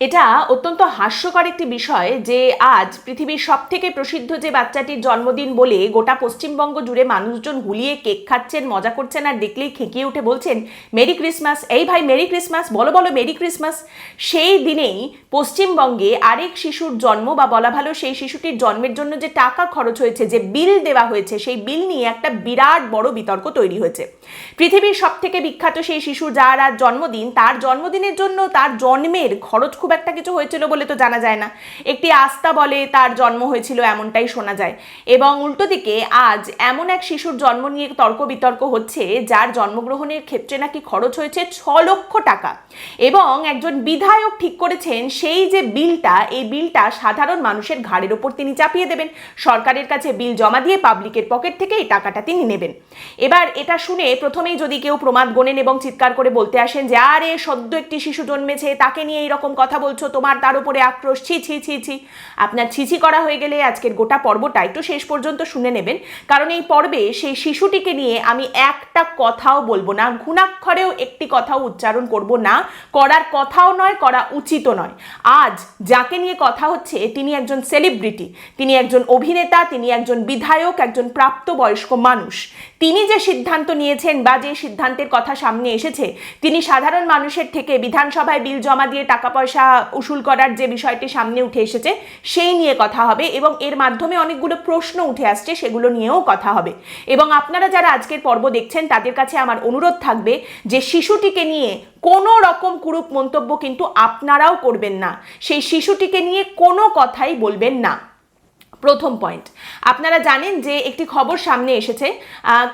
এটা অত্যন্ত হাস্যকর একটি বিষয় যে আজ পৃথিবীর সব থেকে প্রসিদ্ধ যে বাচ্চাটির জন্মদিন বলে গোটা পশ্চিমবঙ্গ জুড়ে মানুষজন হুলিয়ে কেক খাচ্ছেন, মজা করছেন আর দেখলেই খেকিয়ে উঠে বলছেন, মেরি ক্রিসমাস। এই ভাই, মেরি ক্রিসমাস? বলো বলো, মেরি ক্রিসমাস। সেই দিনেই পশ্চিমবঙ্গে আরেক শিশুর জন্ম বা বলা ভালো সেই শিশুটির জন্মের জন্য যে টাকা খরচ হয়েছে, যে বিল দেওয়া হয়েছে, সেই বিল নিয়ে একটা বিরাট বড় বিতর্ক তৈরি হয়েছে। পৃথিবীর সব থেকে বিখ্যাত সেই শিশু যার আজ জন্মদিন, তার জন্মদিনের জন্য তার জন্মের খরচ খুব একটা কিছু হয়েছিল বলে তো জানা যায় না। একটি আস্থা বলে তার জন্ম হয়েছিল এমনটাই শোনা যায়। এবং উল্টো দিকে আজ এমন এক শিশুর জন্ম নিয়ে তর্ক বিতর্ক হচ্ছে, যার জন্মগ্রহণের ক্ষেত্রে নাকি খরচ হয়েছে ছ লক্ষ টাকা। এবং একজন বিধায়ক ঠিক করেছেন, সেই যে বিলটা, এই বিলটা সাধারণ মানুষের ঘাড়ের ওপর তিনি চাপিয়ে দেবেন। সরকারের কাছে বিল জমা দিয়ে পাবলিকের পকেট থেকে এই টাকাটা তিনি নেবেন। এবার এটা শুনে প্রথমেই যদি কেউ প্রমাদ গোনেন এবং চিৎকার করে বলতে আসেন যে, আরে, সদ্য একটি শিশু জন্মেছে, তাকে নিয়ে এইরকম কথা বলছো, তোমার তার উপরে আক্রোশ, ছি ছি ছি ছি। আপনার ছিছি করা হয়ে গেলে আজকের গোটা পর্বটা একটু শেষ পর্যন্ত শুনে নেবেন। কারণ এই পর্বে সেই শিশুটিকে নিয়ে আমি একটা কথাও বলব না, ঘুণাক্ষরেও একটি কথাও উচ্চারণ করব না। করার কথাও নয়, করা উচিত নয়। আজ যাকে নিয়ে কথা হচ্ছে, তিনি একজন সেলিব্রিটি তিনি একজন অভিনেতা, তিনি একজন বিধায়ক, একজন প্রাপ্তবয়স্ক মানুষ। তিনি যে সিদ্ধান্ত নিয়েছেন বা যে সিদ্ধান্তের কথা সামনে এসেছে, তিনি সাধারণ মানুষের থেকে বিধানসভায় বিল জমা দিয়ে টাকা পয়সা উসুল করার যে বিষয়টি সামনে উঠে এসেছে, সেই নিয়ে কথা হবে এবং এর মাধ্যমে অনেকগুলো প্রশ্ন উঠে আসছে, সেগুলো নিয়েও কথা হবে। এবং আপনারা যারা আজকের পর্ব দেখছেন, তাদের কাছে আমার অনুরোধ থাকবে যে শিশুটিকে নিয়ে কোনো রকম কুরূপ মন্তব্য কিন্তু আপনারাও করবেন না। সেই শিশুটিকে নিয়ে কোনো কথাই বলবেন না। প্রথম পয়েন্ট আপনারা জানেন যে একটি খবর সামনে এসেছে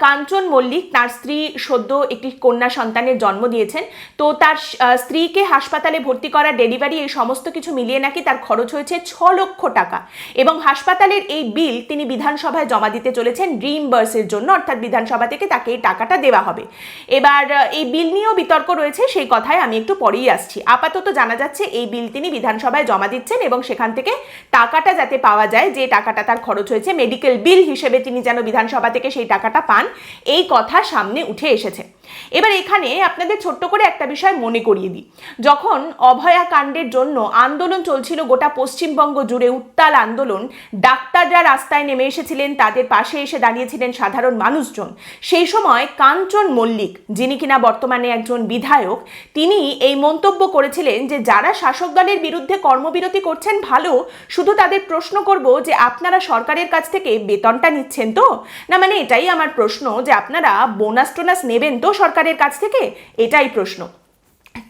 কাঞ্চন মল্লিক তার স্ত্রী সদ্য একটি কন্যা সন্তানের জন্ম দিয়েছেন। তো তার স্ত্রীকে হাসপাতালে ভর্তি করা ডেলিভারি এই সমস্ত কিছু মিলিয়ে নাকি তার খরচ হয়েছে ছ লক্ষ টাকা। এবং হাসপাতালের এই বিল তিনি বিধানসভায় জমা দিতে চলেছেন রিইম্বার্সের জন্য, অর্থাৎ বিধানসভা থেকে তাকে এই টাকাটা দেওয়া হবে। এবার এই বিল নিয়েও বিতর্ক রয়েছে, সেই কথায় আমি একটু পরেই আসছি। আপাতত জানা যাচ্ছে, এই বিল তিনি বিধানসভায় জমা দিচ্ছেন এবং সেখান থেকে টাকাটা যাতে পাওয়া যায়, যে টাকাটা তার খরচ হয়েছে মেডিকেল বিল হিসেবে তিনি যেন বিধানসভা থেকে সেই টাকাটা পান, এই কথা সামনে উঠে এসেছে। এবার এখানে আপনাদের ছোট্ট করে একটা বিষয় মনে করিয়ে দিই। যখন অভয়া কাণ্ডের জন্য আন্দোলন চলছিল গোটা পশ্চিমবঙ্গ জুড়ে উত্তাল আন্দোলন, ডাক্তাররা রাস্তায় নেমে এসেছিলেন, তাদের পাশে এসে দাঁড়িয়েছিলেন সাধারণ মানুষজন। সেই সময় কাঞ্চন মল্লিক, যিনি কিনা বর্তমানে একজন বিধায়ক, তিনি এই মন্তব্য করেছিলেন যে, যারা শাসক দলের বিরুদ্ধে কর্মবিরতি করছেন ভালো, শুধু তাদের প্রশ্ন করব যে, আপনারা সরকারের কাছ থেকে বেতনটা নিচ্ছেন তো? না মানে এটাই আমার প্রশ্ন যে, আপনারা বোনাস টোনাস নেবেন তো সরকারের কাছ থেকে? এটাই প্রশ্ন।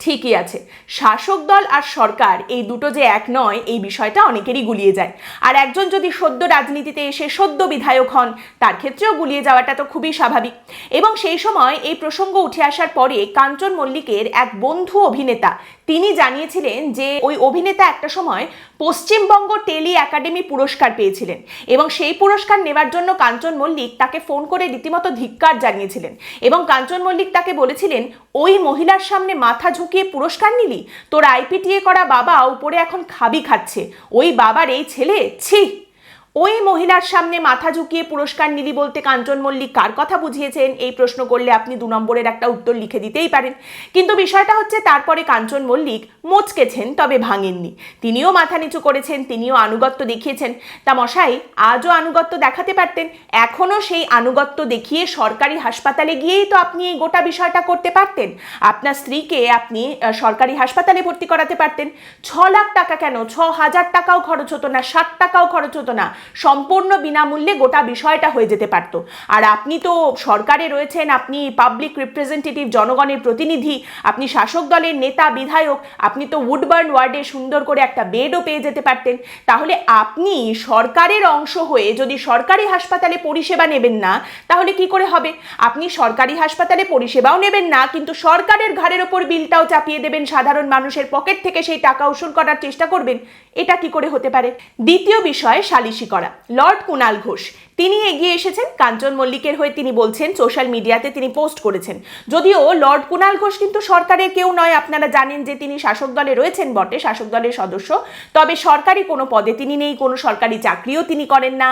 ঠিকই আছে। শাসক দল আর সরকার, এই দুটো যে এক নয়, এই বিষয়টা অনেকেরই গুলিয়ে যায়। আর একজন যদি সদ্য রাজনীতিতে এসে সদ্য বিধায়ক হন, তার ক্ষেত্রেও গুলিয়ে যাওয়াটা তো খুবই স্বাভাবিক। এবং সেই সময় এই প্রসঙ্গ উঠে আসার পরে কাঞ্চন মল্লিকের এক বন্ধু অভিনেতা তিনি জানিয়েছিলেন যে ওই অভিনেতা একটা সময় পশ্চিমবঙ্গ টেলি একাডেমি পুরস্কার পেয়েছিলেন এবং সেই পুরস্কার নেবার জন্য কাঞ্চন মল্লিক তাকে ফোন করে রীতিমতো ধিক্কার জানিয়েছিলেন এবং কাঞ্চন মল্লিক তাকে বলেছিলেন, ওই মহিলার সামনে মাথা ঝুঁকিয়ে পুরস্কার নিলি? তোর আইপিটিএ করা বাবা উপরে এখন খাবি খাচ্ছে। ওই বাবার এই ছেলে? ছি! ওই মহিলার সামনে মাথা ঝুঁকিয়ে পুরস্কার নিলি বলতে কাঞ্চন মল্লিক কার কথা বুঝিয়েছেন? এই প্রশ্ন করলে আপনি দু নম্বরের একটা উত্তর লিখে দিতেই পারেন। কিন্তু বিষয়টা হচ্ছে তারপরে কাঞ্চন মল্লিক মোচকেছেন, তবে ভাঙেননি। তিনিও মাথা নিচু করেছেন, তিনিও আনুগত্য দেখিয়েছেন। তা মশাই, আজও আনুগত্য দেখাতে পারতেন? এখনও সেই আনুগত্য দেখিয়ে সরকারি হাসপাতালে গিয়েই তো আপনি এই গোটা বিষয়টা করতে পারতেন? আপনার স্ত্রীকে আপনি সরকারি হাসপাতালে ভর্তি করাতে পারতেন? ছ লাখ টাকা কেন? ছ হাজার টাকাও খরচ হতো না, ষাট টাকাও খরচ হতো না। সম্পূর্ণ বিনামূল্যে গোটা বিষয়টা হয়ে যেতে পারতো। আর আপনি তো সরকারে রয়েছেন, আপনি পাবলিক রিপ্রেজেন্টেটিভ জনগণের প্রতিনিধি, আপনি শাসক দলের নেতা, বিধায়ক, আপনি তো উডবার্ন ওয়ার্ডে সুন্দর করে একটা বেডও পেয়ে যেতে পারতেন। তাহলে আপনি সরকারের অংশ হয়ে যদি সরকারি হাসপাতালে পরিষেবা নেবেন না, তাহলে কি করে হবে? আপনি সরকারি হাসপাতালে পরিষেবাও নেবেন না, কিন্তু সরকারের ঘাড়ের ওপর বিলটাও চাপিয়ে দেবেন, সাধারণ মানুষের পকেট থেকে সেই টাকা উসুল করার চেষ্টা করবেন। এটা কি করে হতে পারে? দ্বিতীয় বিষয়, সালিশি করা। লর্ড কুণাল ঘোষ তিনি এগিয়ে এসেছেন। কাঞ্চন মল্লিকের হয়ে তিনি বলছেন, সোশ্যাল মিডিয়াতে তিনি পোস্ট করেছেন। যদিও লর্ড কুণাল ঘোষ কিন্তু সরকারের কেউ নয়। আপনারা জানেন যে তিনি শাসক দলে রয়েছেন বটে, শাসক দলের সদস্য। তবে সরকারি কোনো পদে তিনি নেই, কোনো সরকারি চাকরিও তিনি করেন না।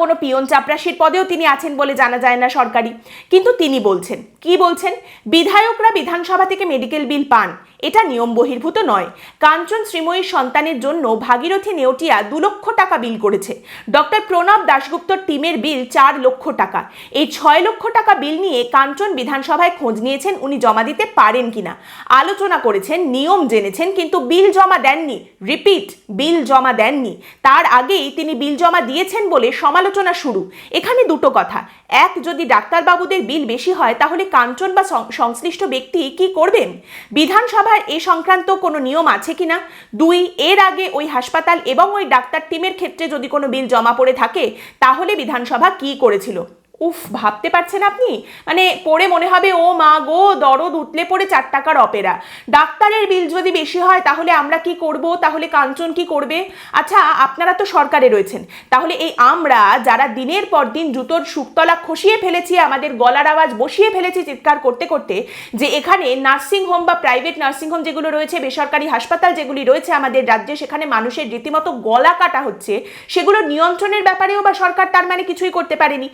কোনো পিয়ন চাপরাশির পদেও তিনি আছেন বলে জানা যায় না সরকারি। কিন্তু তিনি বলছেন, কি বলছেন? বিধায়করা বিধানসভা থেকে মেডিকেল বিল পান। এটা নিয়ম বহির্ভূত নয়। কাঞ্চন শ্রীময়ীর সন্তানের জন্য ভাগীরথী নেওটিয়া দু লক্ষ টাকা বিল করেছে। ডক্টর প্রণব দাশগুপ্তর টিমের বিল চার লক্ষ টাকা। এই ছয় লক্ষ টাকা বিল নিয়ে কাঞ্চন বিধানসভায় খোঁজ নিয়েছেন উনি জমা দিতে পারেন কিনা আলোচনা করেছেন, নিয়ম জেনেছেন, কিন্তু বিল জমা দেননি। রিপিট, বিল জমা দেননি। তার আগেই তিনি বিল জমা দিয়েছেন বলে সমালোচনা শুরু। এখানে দুটো কথা। এক, যদি ডাক্তারবাবুদের বিল বেশি হয়, তাহলে কাঞ্চন বা সংশ্লিষ্ট ব্যক্তি কি করবেন? বিধানসভার এ সংক্রান্ত কোনো নিয়ম আছে কিনা দুই, এর আগে ওই হাসপাতাল এবং ওই ডাক্তার টিমের ক্ষেত্রে যদি কোনো বিল জমা পড়ে থাকে, তাহলে বিধানসভা কি করেছিল? উফ, ভাবতে পারছেন আপনি? মানে পড়ে মনে হবে, ও মা গো, দরদ উতলে পড়ে চার টাকার অপেরা। ডাক্তারের বিল যদি বেশি হয়, তাহলে আমরা কি করব? তাহলে কাঞ্চন কি করবে? আচ্ছা আপনারা তো সরকারে রয়েছেন। তাহলে এই আমরা যারা দিনের পর দিন জুতোর শুকতলা খসিয়ে ফেলেছি, আমাদের গলার আওয়াজ বসিয়ে ফেলেছি চিৎকার করতে করতে, যে এখানে নার্সিং হোম বা প্রাইভেট নার্সিং হোম যেগুলো রয়েছে, বেসরকারি হাসপাতাল যেগুলি রয়েছে আমাদের রাজ্যে, সেখানে মানুষের রীতিমতো গলা কাটা হচ্ছে, সেগুলো নিয়ন্ত্রণের ব্যাপারেও বা সরকার তার মানে কিছুই করতে পারেনি।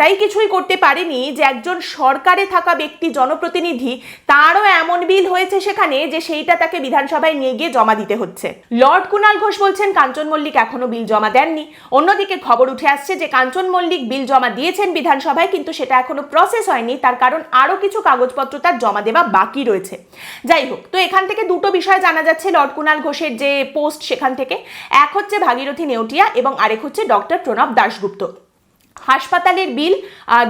এতটাই কিছুই করতে পারেনি যে একজন সরকারে থাকা ব্যক্তি জনপ্রতিনিধি, তারও এমন বিল হয়েছে সেখানে যে সেইটা তাকে বিধানসভায় নিয়ে গিয়ে জমা দিতে হচ্ছে। লর্ড কুণাল ঘোষ বলছেন, কাঞ্চন মল্লিক এখনও বিল জমা দেননি। অন্যদিকে খবর উঠে আসছে যে, কাঞ্চন মল্লিক বিল জমা দিয়েছেন বিধানসভায়, কিন্তু সেটা এখনও প্রসেস হয়নি। তার কারণ আরও কিছু কাগজপত্র তার জমা দেওয়া বাকি রয়েছে। যাই হোক, তো এখান থেকে দুটো বিষয় জানা যাচ্ছে লর্ড কুণাল ঘোষের যে পোস্ট সেখান থেকে। এক হচ্ছে ভাগীরথী নেউটিয়া এবং আরেক হচ্ছে ডক্টর প্রণব দাশগুপ্ত। হাসপাতালের বিল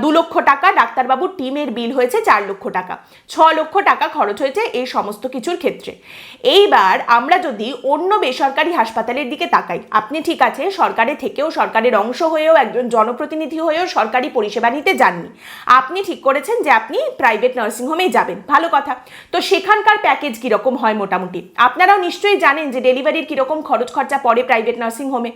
দু লক্ষ টাকা, ডাক্তারবাবুর টিমের বিল হয়েছে চার লক্ষ টাকা। ছ লক্ষ টাকা খরচ হয়েছে এই সমস্ত কিছুর ক্ষেত্রে। এইবার আমরা যদি অন্য বেসরকারি হাসপাতালের দিকে তাকাই, আপনি ঠিক আছে সরকারে থেকেও, সরকারের অংশ হয়েও, একজন জনপ্রতিনিধি হয়েও সরকারি পরিষেবা নিতে যাননি। আপনি ঠিক করেছেন যে আপনি প্রাইভেট নার্সিংহোমেই যাবেন। ভালো কথা। তো সেখানকার প্যাকেজ কীরকম হয় মোটামুটি? আপনারাও নিশ্চয়ই জানেন যে ডেলিভারির কীরকম খরচ খরচা পড়ে প্রাইভেট নার্সিংহোমে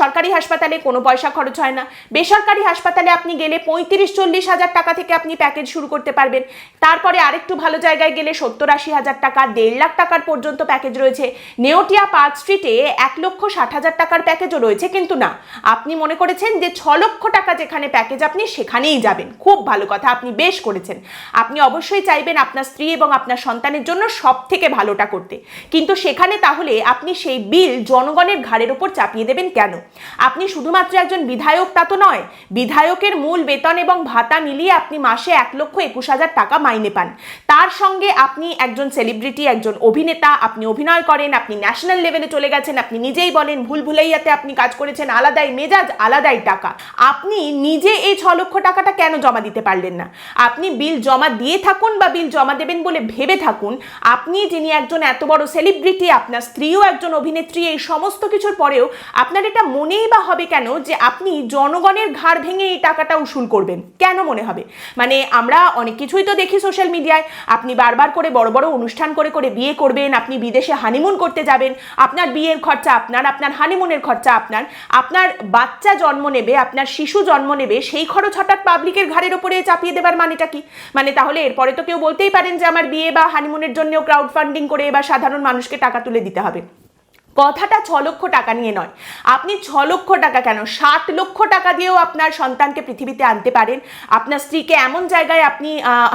সরকারি হাসপাতালে কোনো পয়সা খরচ হয় না। বেসরকারি হাসপাতালে আপনি গেলে পঁয়ত্রিশ, চল্লিশ হাজার টাকা থেকে আপনি প্যাকেজ শুরু করতে পারবেন। তারপরে আরেকটু ভালো জায়গায় গেলে সত্তর, আশি হাজার টাকা, দেড় লাখ টাকার পর্যন্ত প্যাকেজ রয়েছে। নেওটিয়া পার্ক স্ট্রিটে এক লক্ষ ষাট হাজার টাকার প্যাকেজও রয়েছে, কিন্তু না। আপনি মনে করেছেন যে ছ লক্ষ টাকা যেখানে প্যাকেজ আপনি সেখানেই যাবেন। খুব ভালো কথা, আপনি বেশ করেছেন। আপনি অবশ্যই চাইবেন আপনার স্ত্রী এবং আপনার সন্তানের জন্য সব থেকে ভালোটা করতে। কিন্তু সেখানে তাহলে আপনি সেই বিল জনগণের ঘাড়ের ওপর চাপিয়ে দেবেন কেন? আপনি শুধুমাত্র একজন বিধায়ক তা তো নয় বিধায়কের মূল বেতন এবং ভাতা মিলিয়ে আপনি মাসে এক লক্ষ একুশ হাজার টাকা মাইনে পান। তার সঙ্গে আপনি একজন সেলিব্রিটি একজন অভিনেতা, আপনি অভিনয় করেন, আপনি ন্যাশনাল লেভেলে চলে গেছেন, আপনি নিজেই বলেন ভুল ভুলাইয়াতে আপনি কাজ করেছেন, আলাদাই মেজাজ, আলাদাই টাকা। আপনি নিজে এই ছ লক্ষ টাকাটা কেন জমা দিতে পারলেন না? আপনি বিল জমা দিয়ে থাকুন বা বিল জমা দেবেন বলে ভেবে থাকুন, আপনি যিনি একজন এত বড় সেলিব্রিটি আপনার স্ত্রীও একজন অভিনেত্রী, এই সমস্ত কিছুর পরেও আপনার এটা মনেই বা হবে কেন যে আপনি জনগণের ঘাড় ভেঙে এই টাকাটা উসুল করবেন। কেন মনে হবে? মানে আমরা অনেক কিছুই তো দেখি সোশ্যাল মিডিয়ায় আপনি বারবার করে বড় বড় অনুষ্ঠান করে করে বিয়ে করবেন, আপনি বিদেশে হানিমুন করতে যাবেন, আপনার বিয়ের খরচা আপনার আপনার হানিমুনের খরচা আপনার আপনার বাচ্চা জন্ম নেবে, আপনার শিশু জন্ম নেবে, সেই খরচ হঠাৎ পাবলিকের ঘাড়ের ওপরে চাপিয়ে দেবার মানেটা কি? মানে তাহলে এরপরে তো কেউ বলতেই পারেন যে আমার বিয়ে বা হানিমুনের জন্যও ক্রাউড ফান্ডিং করে বা সাধারণ মানুষকে টাকা তুলে দিতে হবে। কথাটা ছ লক্ষ টাকা নিয়ে নয়। আপনি ছ লক্ষ টাকা কেন? ষাট লক্ষ টাকা দিয়েও আপনার সন্তানকে পৃথিবীতে আনতে পারেন। আপনার স্ত্রীকে এমন জায়গায় আপনি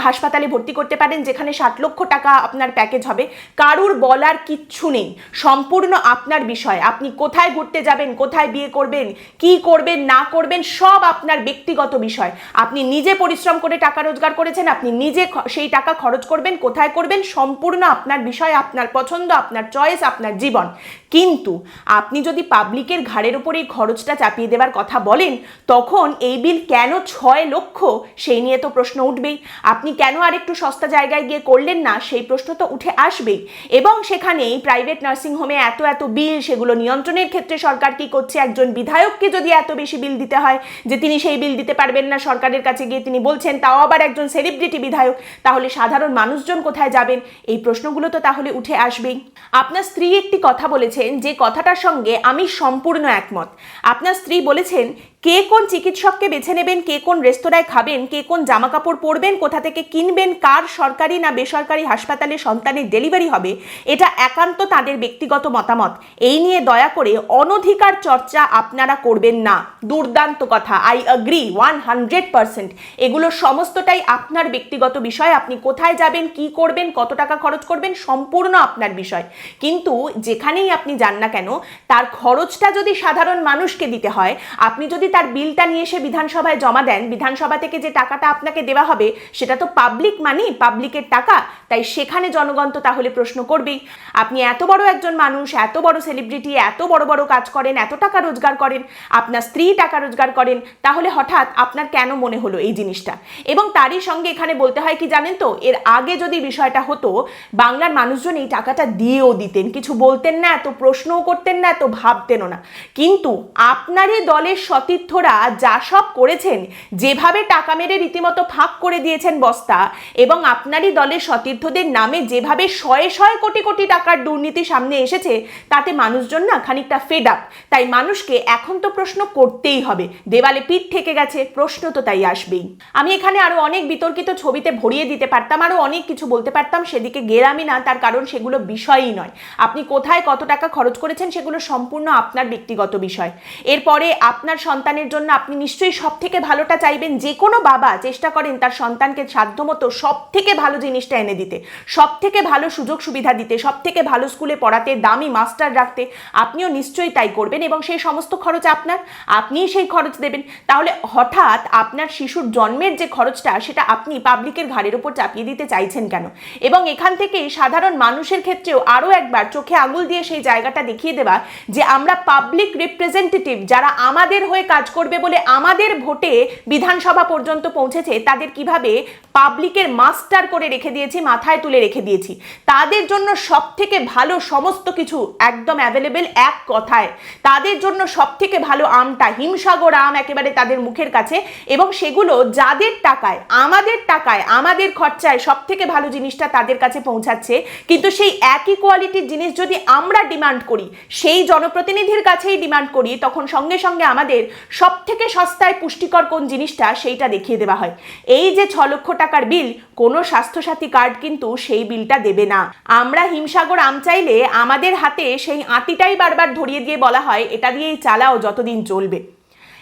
হাসপাতালে ভর্তি করতে পারেন যেখানে ষাট লক্ষ টাকা আপনার প্যাকেজ হবে। কারুর বলার কিচ্ছু নেই। সম্পূর্ণ আপনার বিষয়। আপনি কোথায় ঘুরতে যাবেন, কোথায় বিয়ে করবেন, কি করবেন, না করবেন, সব আপনার ব্যক্তিগত বিষয়। আপনি নিজে পরিশ্রম করে টাকা রোজগার করেছেন, আপনি নিজে সেই টাকা খরচ করবেন, কোথায় করবেন, সম্পূর্ণ আপনার বিষয়, আপনার পছন্দ, আপনার চয়েস আপনার জীবন। কিন্তু আপনি যদি পাবলিকের ঘাড়ের উপর এই খরচটা চাপিয়ে দেওয়ার কথা বলেন, তখন এই বিল কেন ছয় লক্ষ? সেই নিয়ে তো প্রশ্ন উঠবেই। আপনি কেন আর একটু সস্তা জায়গায় গিয়ে করলেন না? সেই প্রশ্ন তো উঠে আসবেই। এবং সেখানেই প্রাইভেট নার্সিং হোমে এত এত বিল, সেগুলো নিয়ন্ত্রণের ক্ষেত্রে সরকার কি করছে? একজন বিধায়ককে যদি এত বেশি বিল দিতে হয় যে তিনি সেই বিল দিতে পারবেন না, সরকারের কাছে গিয়ে তিনি বলছেন, তাও আবার একজন সেলিব্রিটি বিধায়ক, তাহলে সাধারণ মানুষজন কোথায় যাবেন? এই প্রশ্নগুলো তো তাহলে উঠে আসবেই। আপনার স্ত্রী একটি কথা বলেছে বলেছেন যে কথাটার সঙ্গে আমি সম্পূর্ণ একমত। আপনার স্ত্রী বলেছেন কে কোন চিকিৎসককে বেছে নেবেন, কে কোন রেস্তোরাঁয় খাবেন, কে কোন জামা কাপড় পরবেন, কোথা থেকে কিনবেন, কার সরকারি না বেসরকারি হাসপাতালে সন্তানের ডেলিভারি হবে, এটা একান্ত তাদের ব্যক্তিগত মতামত। এই নিয়ে দয়া করে অনধিকার চর্চা আপনারা করবেন না। দুর্দান্ত কথা। I agree one hundred percent এগুলো সমস্তটাই আপনার ব্যক্তিগত বিষয়। আপনি কোথায় যাবেন, কি করবেন, কত টাকা খরচ করবেন, সম্পূর্ণ আপনার বিষয়। কিন্তু যেখানেই আপনি যান না কেন, তার খরচটা যদি সাধারণ মানুষকে দিতে হয়, আপনি যদি তার বিলটা নিয়ে এসে বিধানসভায় জমা দেন, বিধানসভা থেকে যে টাকাটা আপনাকে দেওয়া হবে সেটা তো পাবলিক মানি পাবলিকের টাকা। তাই সেখানে জনগণ তো তাহলে প্রশ্ন করবেই। আপনি এত বড় একজন মানুষ, এত বড় সেলিব্রিটি এত বড় বড় কাজ করেন, এত টাকা রোজগার করেন, আপনার স্ত্রী টাকা রোজগার করেন, তাহলে হঠাৎ আপনার কেন মনে হলো এই জিনিসটা? এবং তারই সঙ্গে এখানে বলতে হয় কি জানেন তো, এর আগে যদি বিষয়টা হতো, বাংলার মানুষজন এই টাকাটা দিয়েও দিতেন। কিছু বলতেন না, এত প্রশ্নও করতেন না, এত ভাবতেনও না। কিন্তু আপনারই দলের সতীর্থরা যা সব করেছেন, যেভাবে টাকা মেরে রীতিমতো ফাঁক করে দিয়েছেন বস্তা এবং আপনারই দলের সতীর্থদের নামে যেভাবে শয়ে শয়ে কোটি কোটি টাকার দুর্নীতি সামনে এসেছে, তাতে মানুষজন না খানিকটা ফেড আপ তাই মানুষকে এখন তো প্রশ্ন করতেই হবে, দেওয়ালে পিঠ থেকে গেছে, প্রশ্ন তো তাই আসবেই। আমি এখানে আরও অনেক বিতর্কিত ছবিতে ভরিয়ে দিতে পারতাম, আরও অনেক কিছু বলতে পারতাম, সেদিকে গেরামি না, তার কারণ সেগুলো বিষয়ই নয়। আপনি কোথায় কত টাকা খরচ করেছেন, সেগুলো সম্পূর্ণ আপনার ব্যক্তিগত বিষয়। এরপরে আপনার সন্তানের জন্য আপনি নিশ্চয়ই সব থেকে ভালোটা চাইবেন, যে কোনো বাবা চেষ্টা করেন তার সন্তানকে সাধ্যমতো সব থেকে ভালো জিনিসটা এনে দিতে সব থেকে ভালো সুযোগ সুবিধা দিতে সব থেকে ভালো স্কুলে পড়াতে, দামি মাস্টার রাখতে, আপনিও নিশ্চয়ই তাই করবেন এবং সেই সমস্ত খরচ আপনার, আপনিই সেই খরচ দেবেন। তাহলে হঠাৎ আপনার শিশুর জন্মের যে খরচটা, সেটা আপনি পাবলিকের ঘাড়ের উপর চাপিয়ে দিতে চাইছেন কেন? এবং এখান থেকেই সাধারণ মানুষের ক্ষেত্রেও আরও একবার চোখে আঙুল দিয়ে সেই জায়গাটা দেখিয়ে দেওয়া যে আমরা পাবলিক রিপ্রেজেন্টেটিভ যারা আমাদের হয়ে কাজ করবে বলে আমাদের ভোটে বিধানসভা পর্যন্ত পৌঁছেছে, তাদের কীভাবে পাবলিকের মাস্টার করে রেখে দিয়েছি, মাথায় তুলে রেখে দিয়েছি। তাদের জন্য সব থেকে ভালো সমস্ত কিছু একদম অ্যাভেলেবেল এক কথায়। তাদের জন্য সব থেকে ভালো আমটা হিমসাগর আম একেবারে তাদের মুখের কাছে এবং সেগুলো যাদের টাকায়, আমাদের টাকায়, আমাদের খরচায় সব থেকে ভালো জিনিসটা তাদের কাছে পৌঁছাচ্ছে। কিন্তু সেই একই কোয়ালিটির জিনিস যদি আমরা ডিমান্ড করি, সেই জনপ্রতিনিধির কাছেই ডিমান্ড করি, তখন সঙ্গে সঙ্গে আমাদের সব থেকে সস্তায় পুষ্টিকর কোন জিনিসটা সেইটা দেখিয়ে দেওয়া হয়। এই যে ছ লক্ষ টাকার বিল, কোনো স্বাস্থ্যসাথী কার্ড কিন্তু সেই বিলটা দেবে না। আমরা হিমসাগর আম চাইলে আমাদের হাতে সেই আঁতিটাই বারবার ধরিয়ে দিয়ে বলা হয়, এটা দিয়েই চালাও যতদিন চলবে।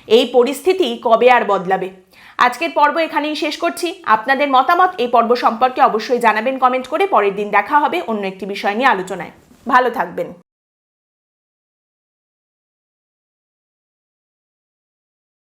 এই পরিস্থিতি কবে আর বদলাবে? আজকের পর্ব এখানেই শেষ করছি। আপনাদের মতামত এই পর্ব সম্পর্কে অবশ্যই জানাবেন কমেন্ট করে। পরের দিন দেখা হবে অন্য একটি বিষয় নিয়ে আলোচনায়। ভালো থাকবেন।